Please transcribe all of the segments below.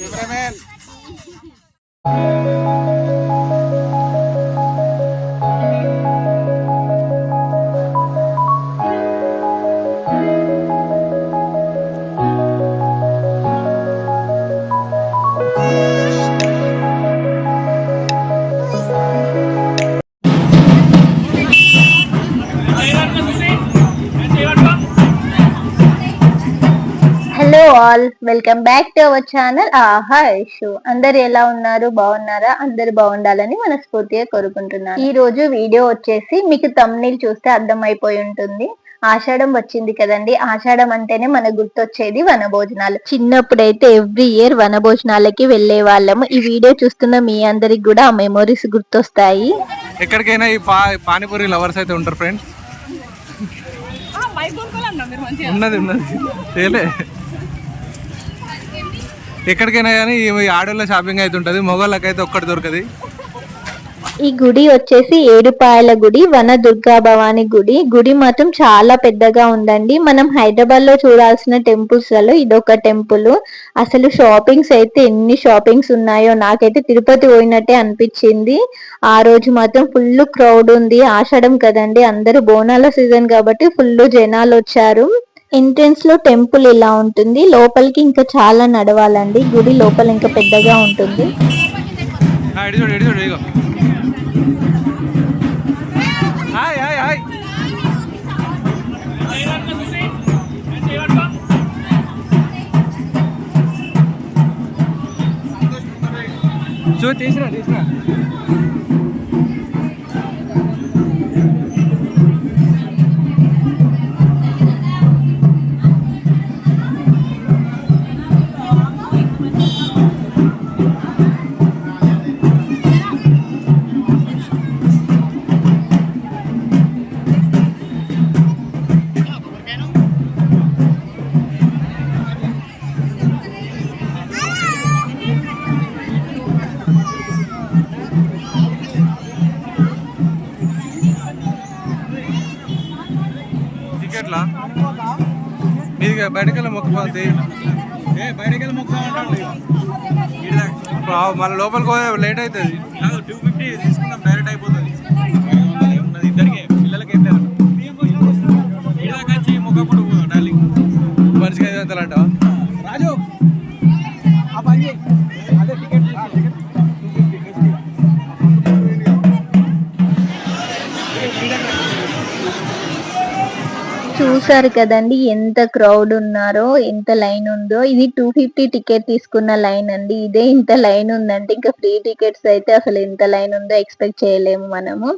Cameraman all welcome back to our channel ఆహా ఇషు అందరు ఎలా ఉన్నారు? బాగున్నారా? అందరు బాగుండాలని మనస్ఫూర్తిగా కోరుకుంటున్నాను. ఈ రోజు వీడియో వచ్చేసి మీకు తమ్నీల్ చూస్తే అర్థమైపోయి ఉంటుంది. ఆషాఢం వచ్చింది కదండి. ఆషాఢం అంటేనే మనకు గుర్తొచ్చేది వనభోజనాలు. చిన్నప్పుడైతే ఎవ్రీ ఇయర్ వనభోజనాలకి వెళ్ళే వాళ్ళము. ఈ వీడియో చూస్తున్న మీ అందరికి కూడా ఆ మెమోరీస్ గుర్తొస్తాయి. ఎక్కడికైనా ఈ పానీపూరి లవర్స్ అయితే ఉంటారు ఫ్రెండ్స్ ఉన్నది ఉన్నది. తేలే. ఎక్కడికైనా కానీ ఆడోళ్ళ షాపింగ్ అయితే ఉంటుంది మొగోళ్ళకైతే ఒక్కటి దొరకదు. ఈ గుడి వచ్చేసి ఏడుపాయల గుడి వన దుర్గా భవాని గుడి. గుడి మాత్రం చాలా పెద్దగా ఉందండి. మనం హైదరాబాద్లో చూడాల్సిన టెంపుల్స్లలో ఇదొక టెంపుల్. అసలు షాపింగ్స్ అయితే ఎన్ని షాపింగ్స్ ఉన్నాయో నాకైతే తిరుపతి పోయినట్టే అనిపించింది. ఆ రోజు మాత్రం ఫుల్ క్రౌడ్ ఉంది. ఆషాఢం కదండి అందరూ బోనాల సీజన్ కాబట్టి ఫుల్ జనాలు వచ్చారు. ఎంట్రన్స్లో టెంపుల్ ఇలా ఉంటుంది. లోపలికి ఇంకా చాలా నడవాలండి. గుడి లోపల ఇంకా పెద్దగా ఉంటుంది. ఇడి చూడు టికెట్లా మీది బయటకెళ్ళి మొక్కపోతే ఏ బయటకెళ్ళి మొక్కమంటాడు మళ్ళీ లోపలికి పోతే లేట్ అవుతుంది టూ ఫిఫ్టీ తీసుకుందాం డైరెక్ట్ అయిపోతుంది. ఇద్దరికి పిల్లలకి ఏం లేదు. ఇదాకా వచ్చి మొక్కప్పుడు డార్లింగ్. మనిషికి ఐదు వందలు అంటావా? రాజు ఆ పని చేయి. అదే టికెట్ చూసారు కదండి ఎంత క్రౌడ్ ఉన్నారో ఎంత లైన్ ఉందో. ఇది టూ ఫిఫ్టీ టికెట్ తీసుకున్న లైన్ అండి. ఇదే ఇంత లైన్ ఉందంటే ఇంకా ఫ్రీ టికెట్స్ అయితే అసలు ఎంత లైన్ ఉందో ఎక్స్పెక్ట్ చేయలేము మనము.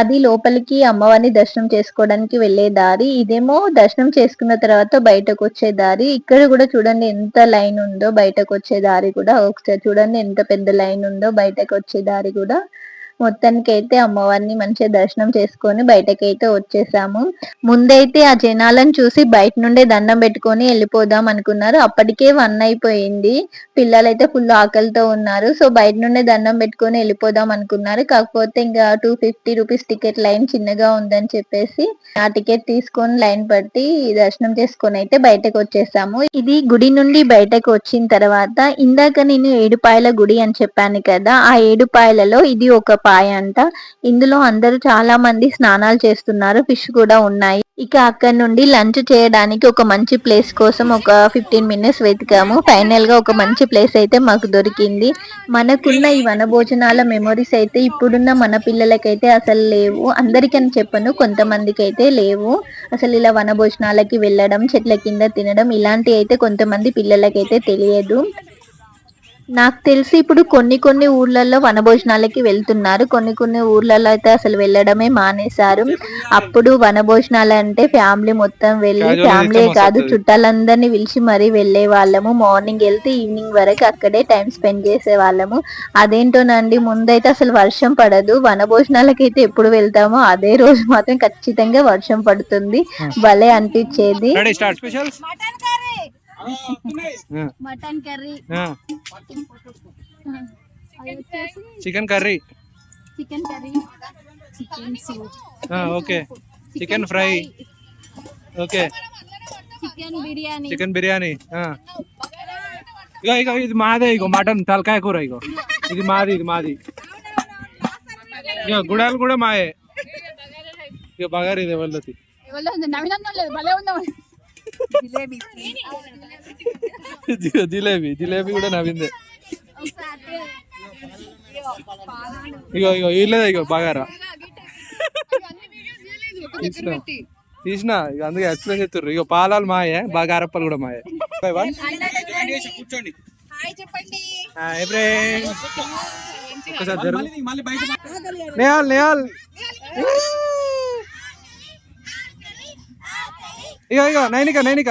అది లోపలికి అమ్మవారిని దర్శనం చేసుకోవడానికి వెళ్ళే దారి ఇదేమో దర్శనం చేసుకున్న తర్వాత బయటకు వచ్చే దారి. ఇక్కడ కూడా చూడండి ఎంత లైన్ ఉందో బయటకు వచ్చే దారి కూడా. ఒకసారి చూడండి ఎంత పెద్ద లైన్ ఉందో బయటకు వచ్చే దారి కూడా. మొత్తానికి అయితే అమ్మవారిని మంచిగా దర్శనం చేసుకొని బయటకైతే వచ్చేసాము. ముందైతే ఆ జనాలను చూసి బయట నుండే దండం పెట్టుకొని వెళ్ళిపోదాం అనుకున్నారు. అప్పటికే వన్ అయిపోయింది. పిల్లలైతే ఫుల్ ఆకలితో ఉన్నారు. సో బయట నుండే దండం పెట్టుకొని వెళ్ళిపోదాం అనుకున్నారు. కాకపోతే ఇంకా two fifty rupees ticket line చిన్నగా ఉందని చెప్పేసి ఆ టికెట్ తీసుకొని లైన్ పట్టి దర్శనం చేసుకొని అయితే బయటకు వచ్చేసాము. ఇది గుడి నుండి బయటకు వచ్చిన తర్వాత ఇందాక నేను ఏడుపాయల గుడి అని చెప్పాను కదా ఆ ఏడుపాయలలో ఇది ఒక పాయ అంట. ఇందులో అందరూ చాలా మంది స్నానాలు చేస్తున్నారు. ఫిష్ కూడా ఉన్నాయి. ఇక అక్కడ నుండి లంచ్ చేయడానికి ఒక మంచి ప్లేస్ కోసం ఒక ఫిఫ్టీన్ మినిట్స్ వెతికాము. ఫైనల్గా ఒక మంచి ప్లేస్ అయితే మాకు దొరికింది. మనకున్న ఈ వనభోజనాల మెమొరీస్ అయితే ఇప్పుడున్న మన పిల్లలకైతే అసలు లేవు. అందరికని చెప్పను కొంతమందికి అయితే లేవు. అసలు ఇలా వనభోజనాలకి వెళ్ళడం చెట్ల కింద తినడం ఇలాంటి అయితే కొంతమంది పిల్లలకైతే తెలియదు. నాకు తెలిసి ఇప్పుడు కొన్ని కొన్ని ఊర్లలో వనభోజనాలకి వెళ్తున్నారు. కొన్ని కొన్ని ఊర్లలో అయితే అసలు వెళ్ళడమే మానేశారు. అప్పుడు వనభోజనాలు అంటే ఫ్యామిలీ మొత్తం వెళ్ళి ఫ్యామిలీ కాదు చుట్టాలందరినీ పిలిచి మరీ వెళ్ళే వాళ్ళము. మార్నింగ్ వెళ్తే ఈవినింగ్ వరకు అక్కడే టైం స్పెండ్ చేసే వాళ్ళము. అదేంటోనండి ముందైతే అసలు వర్షం పడదు. వనభోజనాలకి అయితే ఎప్పుడు వెళ్తామో అదే రోజు మాత్రం ఖచ్చితంగా వర్షం పడుతుంది. భలే అనిపించేది. Mutton curry. Chicken curry. Chicken curry. Chicken soup. Okay. Chicken fry. Okay. Chicken biryani. Chicken biryani. ఆ. ఇగో ఇగో ఇది మాదే ఇగో మటన్ తలకాయ కూర ఇగో. ఇది మాది ఇది మాది. ఇగో గుడాలు కూడా మాయే. ఇక బగారు ఇది వాళ్ళది జిలేబీ జిలేబీ. కూడా నవ్విందే ఇగో ఇగో వీళ్ళదే ఇగో బగారా. తీసిన. ఇక అందుకే ఎక్స్ప్లెయిన్ చేస్తారు ఇగో పాలాలు మాయే బగారప్పలు కూడా మాయే. కూర్చోండి ఒకసారి జరుగు. నేహాల్ నేహాల్. ఇగో ఇగో నైనిక నైనిక.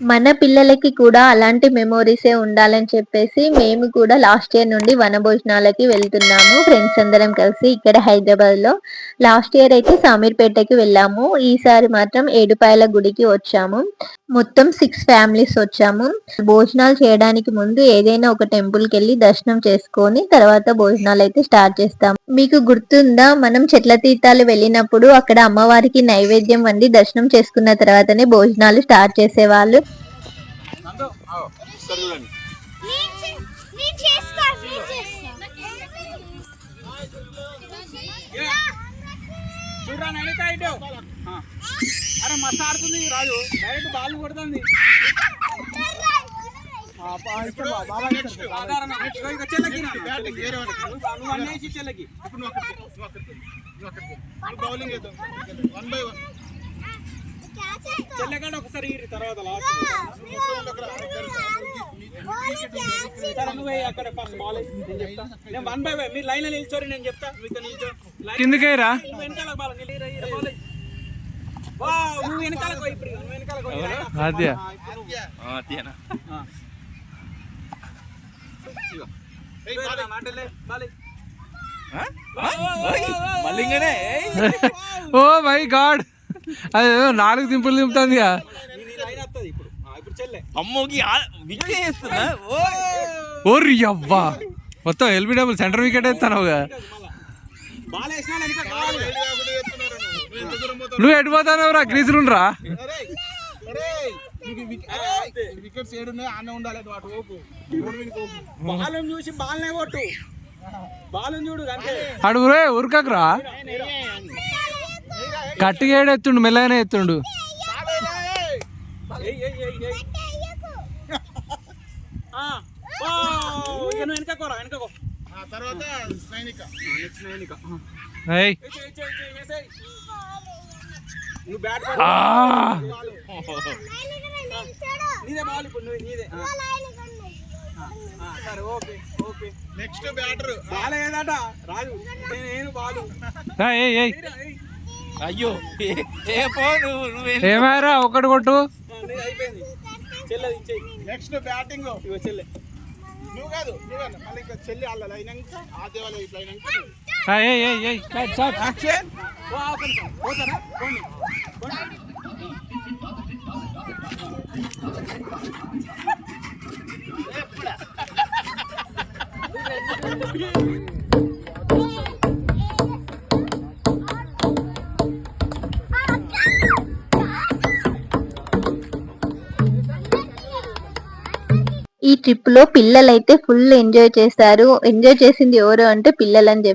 మన పిల్లలకి కూడా అలాంటి మెమోరీసే ఉండాలని చెప్పేసి మేము కూడా లాస్ట్ ఇయర్ నుండి వనభోజనాలకి వెళ్తున్నాము. ఫ్రెండ్స్ అందరం కలిసి ఇక్కడ హైదరాబాద్లో లాస్ట్ ఇయర్ అయితే సామీర్పేటకి వెళ్ళాము. ఈసారి మాత్రం ఏడుపాయల గుడికి వచ్చాము. మొత్తం సిక్స్ ఫ్యామిలీస్ వచ్చాము. భోజనాలు చేయడానికి ముందు ఏదైనా ఒక టెంపుల్కి వెళ్ళి దర్శనం చేసుకొని తర్వాత భోజనాలు అయితే స్టార్ట్ చేస్తాం మీకు గుర్తుందా? మనం చెట్ల తీర్థాలు వెళ్ళినప్పుడు అక్కడ అమ్మవారికి నైవేద్యం వండి దర్శనం చేసుకున్న తర్వాతనే భోజనాలు స్టార్ట్ చేసేవాళ్ళు. చూడరా అరే మస్తు ఆడుతుంది రాజు డైరెక్ట్ బాల్ కొడుతుంది. చెల్లెకాడ ఒకసారి తర్వాత లాస్ట్ సరే నువ్వు వేయి అక్కడ ఫస్ట్ బాల్ వేయి. నేను చెప్తా నేను వన్ బై వన్ మీరు లైన్లో నిల్చోరి నేను చెప్తా మీతో నిల్చో కిందకేరా నువ్వు వెనకాల బాల్ నిల్లి ఓ మై గాడ్. అది నాలుగు దింపులు దింపుతుంది నీ లైన్ వస్తుంది ఇప్పుడు. ఆ, ఇప్పుడు చెల్లె. అమ్మోకి విజయ్ చేస్తున్నా? ఓ. అవ్వా. మొత్తం ఎల్బి డబుల్ సెంటర్ వికెట్ ఎత్తానుగా నువ్వు. ఎటు పోతానవురా గ్రీజులుండ్రా వికెట్స్ ఏడున్నాయి ఆనే ఉండాలి నువ్వు అటు ఓపు బాల్ చూసి బాల్నే కొట్టు. బాల్ చూడు అంతే అడుగురే ఉరకకురా గట్టిగా ఏడు ఎత్తుండు మెల్లగానే ఎత్తుండు. వెనకకోరా వెనకకో ఆ తర్వాత నెక్స్ట్. ఏయ్. నువ్వు బ్యాట్ ఆ! నీదే బాల్ ఇప్పుడు నువ్వు నీదే. ఆ. ఆ, ఆ, సరే okay okay. Next batter. Ball ఏదట? Raju నేను బాలు. అయ్యో ఏ- ఏ పో నువ్వు నువ్వే ఏమారా ఒకటి కొట్టు. అయిపోయింది. చెల్లెది ఇచ్చేయి. Next batting. చెల్లె. నువ్వు కాదు నువ్వు కాదు. మళ్ళీ ఇంకా చెల్లి అల్ల అయినాక ఆ దేవాల ఇట్లా అయినాక. పోతారా పోండి పోండి. ఈ ట్రిప్లో పిల్లలైతే ఫుల్ ఎంజాయ్ చేశారు. ఎంజాయ్ చేసింది ఎవరు అంటే పిల్లలు అని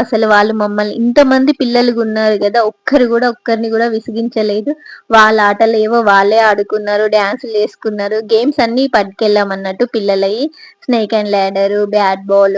అసలు వాళ్ళు మమ్మల్ని ఇంతమంది పిల్లలు ఉన్నారు కదా ఒక్కరు కూడా ఒక్కరిని కూడా విసిగించలేదు. వాళ్ళ ఆటలు ఏవో వాళ్ళే ఆడుకున్నారు డాన్సులు వేసుకున్నారు. గేమ్స్ అన్ని పట్టుకెళ్ళాం అన్నట్టు పిల్లలవి snake and ladder bat ball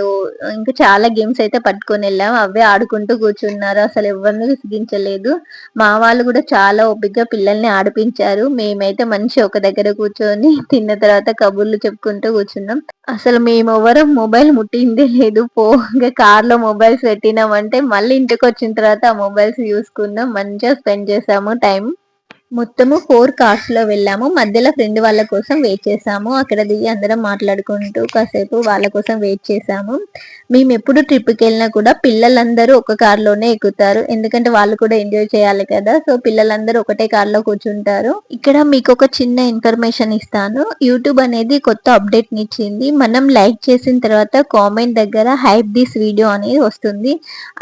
ఇంకా చాలా గేమ్స్ అయితే పట్టుకొని వెళ్ళాం. అవే ఆడుకుంటూ కూర్చున్నారు. అసలు ఎవరిని విసిగించలేదు. మా వాళ్ళు కూడా చాలా ఓపికగా పిల్లల్ని ఆడిపించారు. మేమైతే మంచి ఒక దగ్గర కూర్చొని తిన్న తర్వాత కబుర్లు చెప్పుకుంటూ మాట్లాడుకుంటూ కూర్చున్నాం. అసలు మేము ఎవరం మొబైల్ ముట్టిందే లేదు. పో ఇంకా కార్లో మొబైల్స్ పెట్టినామంటే మళ్ళీ ఇంటికి వచ్చిన తర్వాత ఆ మొబైల్స్ చూసుకున్నాం మంచిగా స్పెండ్ చేసాము టైం. మొత్తము ఫోర్ కార్స్లో వెళ్ళాము. మధ్యలో ఫ్రెండ్ వాళ్ళ కోసం వెయిట్ చేసాము. అక్కడ దిగి అందరం మాట్లాడుకుంటూ కాసేపు వాళ్ళ కోసం వెయిట్ చేసాము. మేము ఎప్పుడు ట్రిప్కి వెళ్ళినా కూడా పిల్లలందరూ ఒక కారులోనే ఎక్కుతారు. ఎందుకంటే వాళ్ళు కూడా ఎంజాయ్ చేయాలి కదా. సో పిల్లలందరూ ఒకటే కార్లో కూర్చుంటారు. ఇక్కడ మీకు ఒక చిన్న ఇన్ఫర్మేషన్ ఇస్తాను. యూట్యూబ్ అనేది కొత్త అప్డేట్ ఇచ్చింది. మనం లైక్ చేసిన తర్వాత కామెంట్ దగ్గర హైప్ దిస్ వీడియో అనేది వస్తుంది.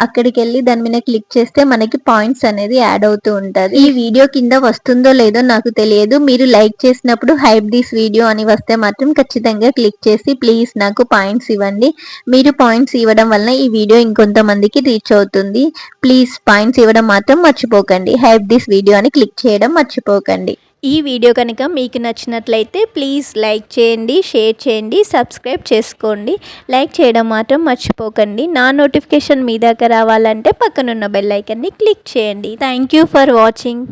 అక్కడికి వెళ్ళి దాని మీద క్లిక్ చేస్తే మనకి పాయింట్స్ అనేది యాడ్ అవుతూ ఉంటుంది. ఈ వీడియో కింద వస్తుందో లేదో నాకు తెలియదు. మీరు లైక్ చేసినప్పుడు హైప్ దిస్ వీడియో అని వస్తే మాత్రం ఖచ్చితంగా క్లిక్ చేసి ప్లీజ్ నాకు పాయింట్స్ ఇవ్వండి. మీరు పాయింట్స్ ఇవ్వడం వలన ఈ వీడియో ఇంకొంతమందికి రీచ్ అవుతుంది. ప్లీజ్ పాయింట్స్ ఇవ్వడం మాత్రం మర్చిపోకండి. హైప్ దిస్ వీడియో అని క్లిక్ చేయడం మర్చిపోకండి. ఈ వీడియో కనుక మీకు నచ్చినట్లయితే ప్లీజ్ లైక్ చేయండి షేర్ చేయండి సబ్స్క్రైబ్ చేసుకోండి. లైక్ చేయడం మాత్రం మర్చిపోకండి. నా నోటిఫికేషన్ మీ దాకా రావాలంటే పక్కనున్న బెల్ ఐకన్ని క్లిక్ చేయండి. Thank you for watching.